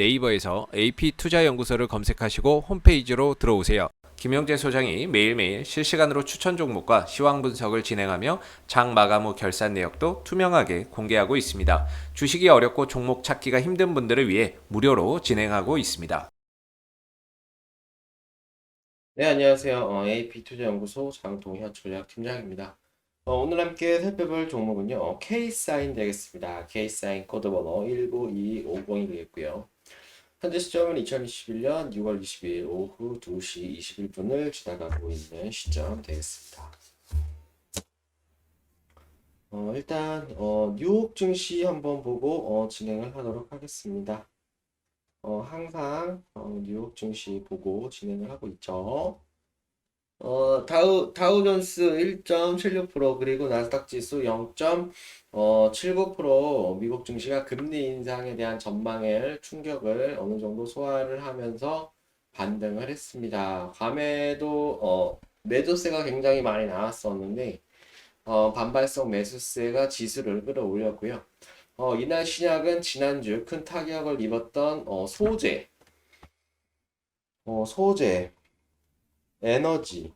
네이버에서 AP투자연구소를 검색하시고 홈페이지로 들어오세요. 김영재 소장이 매일매일 실시간으로 추천 종목과 시황 분석을 진행하며 장 마감 후 결산 내역도 투명하게 공개하고 있습니다. 주식이 어렵고 종목 찾기가 힘든 분들을 위해 무료로 진행하고 있습니다. 네, 안녕하세요. 어, AP투자연구소 장동현 전략팀장입니다. 어, 오늘 함께 살펴볼 종목은요, 어, K사인 되겠습니다. K사인 코드번호 192250이 되겠고요. 현재 시점은 2021년 6월 22일 오후 2시 21분을 지나가고 있는 시점 되겠습니다. 어, 일단 어, 뉴욕 증시 한번 보고 어, 진행을 하도록 하겠습니다. 어, 항상 어, 뉴욕 증시 보고 진행을 하고 있죠. 어, 다우, 다우존스 1.76% 그리고 나스닥 지수 0.79% 미국 증시가 금리 인상에 대한 전망을 충격을 어느 정도 소화를 하면서 반등을 했습니다. 밤에도 어, 매도세가 굉장히 많이 나왔었는데 어, 반발성 매수세가 지수를 끌어올렸고요. 어, 이날 신약은 지난주 큰 타격을 입었던 어, 소재, 어, 소재, 에너지,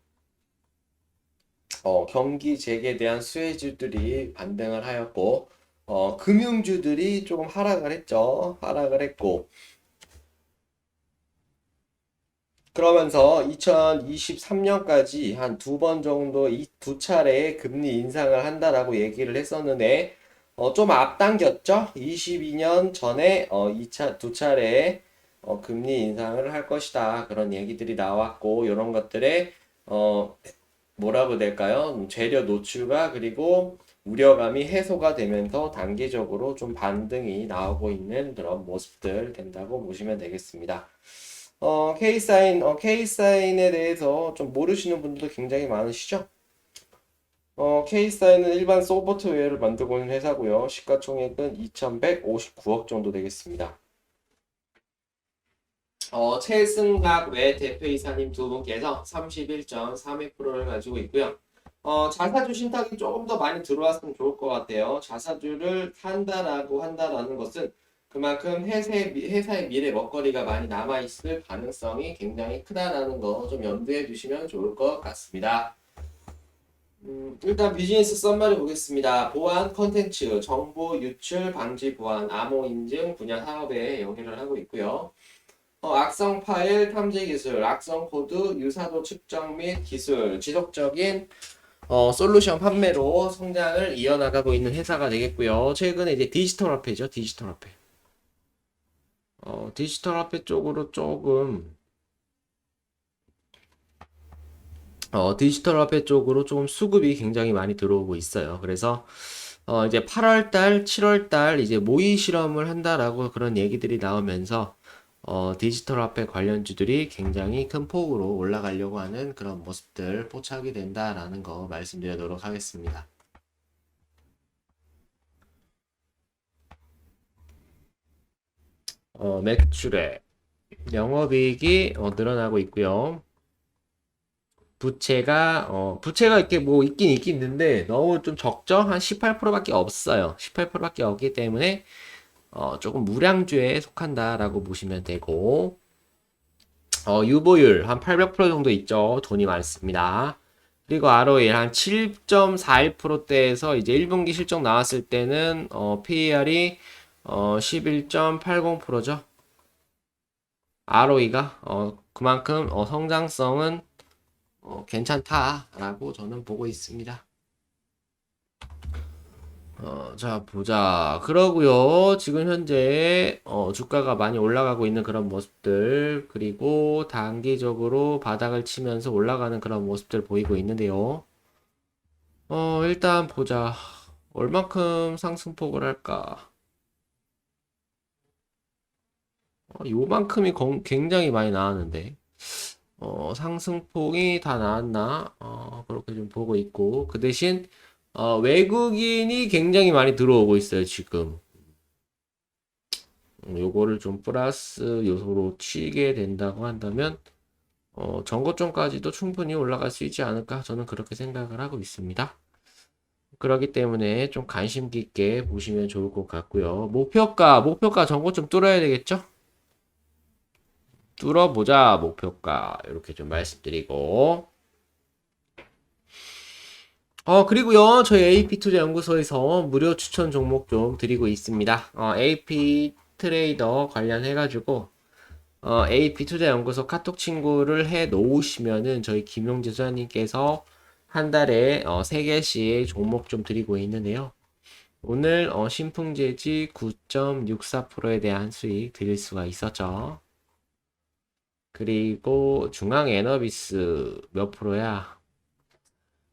어, 경기 재개에 대한 수혜주들이 반등을 하였고, 어, 금융주들이 조금 하락을 했죠. 하락을 했고, 그러면서 2023년까지 한 두 번 정도 이 두 차례의 금리 인상을 한다라고 얘기를 했었는데, 어, 좀 앞당겼죠? 22년 전에 어, 2차, 두 차례 어, 금리 인상을 할 것이다. 그런 얘기들이 나왔고, 이런 것들에 어, 뭐라고 될까요? 재료 노출과 그리고 우려감이 해소가 되면서 단기적으로 좀 반등이 나오고 있는 그런 모습들 된다고 보시면 되겠습니다. 어, K사인, 어, K사인에 대해서 좀 모르시는 분들도 굉장히 많으시죠? 어, K사인은 일반 소프트웨어를 만들고 있는 회사고요. 시가총액은 2,159억 정도 되겠습니다. 어, 최승각 외 대표이사님 두 분께서 31.32%를 가지고 있고요. 어, 자사주 신탁이 조금 더 많이 들어왔으면 좋을 것 같아요. 자사주를 산다라고 한다라는 것은 그만큼 회사의, 미- 회사의 미래 먹거리가 많이 남아있을 가능성이 굉장히 크다라는 거 좀 염두해 두시면 좋을 것 같습니다. 음, 일단 비즈니스 썸머리 보겠습니다. 보안 컨텐츠, 정보 유출 방지 보안, 암호 인증 분야 사업에 영위를 하고 있고요. 어, 악성 파일 탐지 기술, 악성 코드 유사도 측정 및 기술, 지속적인 어, 솔루션 판매로 성장을 이어나가고 있는 회사가 되겠고요. 최근에 이제 디지털 화폐죠, 디지털 화폐. 어, 디지털 화폐 쪽으로 조금 어, 디지털 화폐 쪽으로 조금 수급이 굉장히 많이 들어오고 있어요. 그래서 어, 이제 8월 달, 7월 달 이제 모의 실험을 한다라고 그런 얘기들이 나오면서 어, 디지털 화폐 관련주들이 굉장히 큰 폭으로 올라가려고 하는 그런 모습들 포착이 된다라는 거 말씀드리도록 하겠습니다. 어, 매출액, 영업이익이 어, 늘어나고 있고요. 부채가 어 부채가 이렇게 뭐 있긴 있긴 있는데 너무 좀 적죠? 한 18%밖에 없어요. 18%밖에 없기 때문에 어 조금 무량주에 속한다라고 보시면 되고 어 유보율 한 800% 정도 있죠. 돈이 많습니다. 그리고 ROE 한 7.41%대에서 이제 1분기 실적 나왔을 때는 어 PER이 어 11.80%죠. ROE가 어 그만큼 어 성장성은 어, 괜찮다라고 저는 보고 있습니다. 어, 자, 보자. 그러고요. 지금 현재 어, 주가가 많이 올라가고 있는 그런 모습들, 그리고 단기적으로 바닥을 치면서 올라가는 그런 모습들 보이고 있는데요. 어, 일단 보자. 얼만큼 상승폭을 할까? 어, 요만큼이 건- 굉장히 많이 나왔는데. 어, 상승폭이 다 나왔나? 어, 그렇게 좀 보고 있고, 그 대신, 어, 외국인이 굉장히 많이 들어오고 있어요, 지금. 음, 요거를 좀 플러스 요소로 치게 된다고 한다면, 어, 전고점까지도 충분히 올라갈 수 있지 않을까? 저는 그렇게 생각을 하고 있습니다. 그렇기 때문에 좀 관심 깊게 보시면 좋을 것 같고요. 목표가, 목표가 전고점 뚫어야 되겠죠? 뚫어보자 목표가 이렇게 좀 말씀드리고 어 그리고요 저희 AP 투자 연구소에서 무료 추천 종목 좀 드리고 있습니다. 어 AP 트레이더 관련해 가지고 어 AP 투자 연구소 카톡 친구를 해 놓으시면은 저희 김용재 소장님께서 한 달에 어 3개씩 종목 좀 드리고 있는데요. 오늘 어 신풍제지 9.64%에 대한 수익 드릴 수가 있었죠. 그리고 중앙 에너비스 몇 프로야?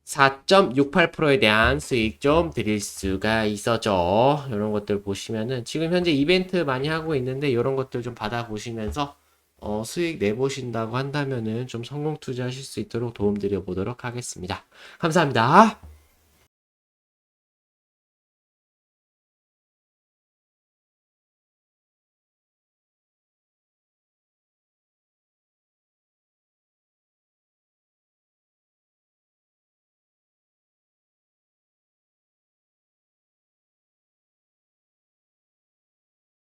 4.68%에 대한 수익 좀 드릴 수가 있었죠. 이런 것들 보시면은 지금 현재 이벤트 많이 하고 있는데 이런 것들 좀 받아보시면서 어, 수익 내보신다고 한다면은 좀 성공 투자하실 수 있도록 도움 드려 보도록 하겠습니다. 감사합니다.